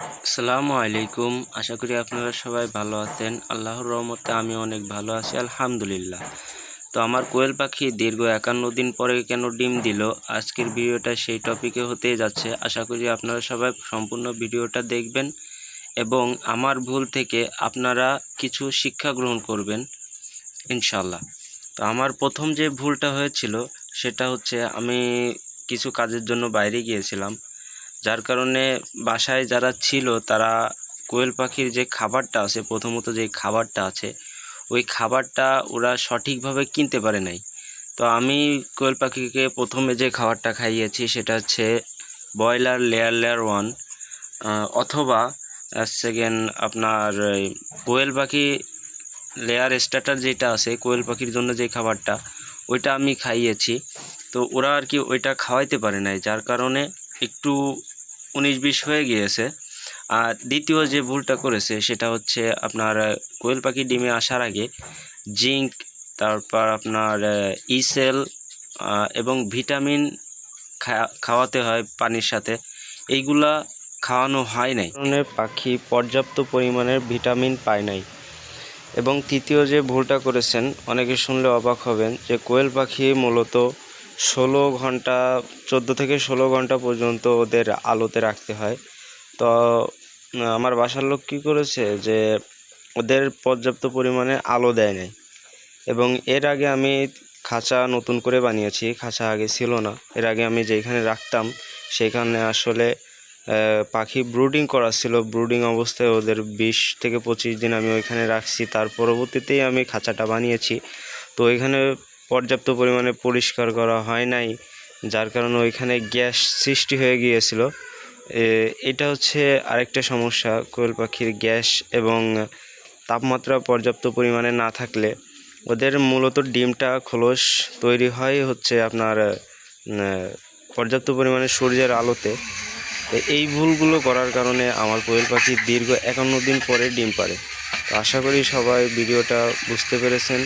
আসসালামু আলাইকুম। আশা করি আপনারা সবাই ভালো আছেন। আল্লাহর রহমতে আমি অনেক ভালো আছি, আলহামদুলিল্লাহ। তো আমার কোয়েল পাখি দীর্ঘ একান্ন দিন পরে কেন ডিম দিল? আজকের ভিডিওটা সেই টপিকে হতেই যাচ্ছে। আশা করি আপনারা সবাই সম্পূর্ণ ভিডিওটা দেখবেন এবং আমার ভুল থেকে আপনারা কিছু শিক্ষা গ্রহণ করবেন ইনশাল্লাহ তো আমার প্রথম যে ভুলটা হয়েছিল, সেটা হচ্ছে আমি কিছু কাজের জন্য বাইরে গিয়েছিলাম। যার কারণে বাসায় যারা ছিল, তারা কোয়েল পাখির যে খাবারটা আছে, প্রথমত যে খাবারটা আছে, ওই খাবারটা ওরা সঠিকভাবে কিনতে পারে নাই। তো আমি কোয়েল পাখিকে প্রথমে যে খাবারটা খাইয়েছি, সেটা হচ্ছে ব্রয়লার লেয়ার লেয়ার ওয়ান অথবা সেকেন্ড আপনার কোয়েল পাখি লেয়ার স্টার্টার যেটা আছে, কোয়েল পাখির জন্য যে খাবারটা, ওইটা আমি খাইয়েছি। তো ওরা আর কি ওইটা খাওয়াইতে পারে নাই, যার কারণে একটু উনিশ বিশ হয়ে গিয়েছে। আর দ্বিতীয় যে ভুলটা করেছে, সেটা হচ্ছে আপনার কোয়েল পাখি ডিমে আসার আগে জিঙ্ক, তারপর আপনার ইসেল এবং ভিটামিন খাওয়াতে হয় পানির সাথে। এইগুলা খাওয়ানো হয় নাই। কারণে পাখি পর্যাপ্ত পরিমাণের ভিটামিন পায় নাই। এবং তৃতীয় যে ভুলটা করেছেন, অনেকে শুনলে অবাক হবেন যে কোয়েল পাখি মূলত ষোলো ঘণ্টা, চোদ্দ থেকে ষোলো ঘণ্টা পর্যন্ত ওদের আলোতে রাখতে হয়। তো, আমার বাসার লোক কী করেছে যে, ওদের পর্যাপ্ত পরিমাণে আলো দেয় নাই। এবং এর আগে আমি খাঁচা নতুন করে বানিয়েছি, খাঁচা আগে ছিল না। এর আগে আমি যেখানে রাখতাম, সেখানে আসলে পাখি ব্রুডিং করা ছিল। ব্রুডিং অবস্থায় ওদের বিশ থেকে পঁচিশ দিন আমি ওইখানে রাখছি। তার পরবর্তীতেই আমি খাঁচাটা বানিয়েছি। তো ওইখানে পর্যাপ্ত পরিমাণে পরিষ্কার করা হয় নাই, যার কারণে ওইখানে গ্যাস সৃষ্টি হয়ে গিয়েছিল। এটা হচ্ছে আরেকটা সমস্যা, কোয়েল পাখির গ্যাস এবং তাপমাত্রা পর্যাপ্ত পরিমাণে না থাকলে। ওদের মূলত ডিমটা খোলস তৈরি হয় হচ্ছে আপনার পর্যাপ্ত পরিমাণে সূর্যের আলোতে। এই ভুলগুলো করার কারণে আমার কোয়েল পাখি দীর্ঘ একান্ন দিন পরে ডিম পারে তো আশা করি সবাই ভিডিওটা বুঝতে পেরেছেন।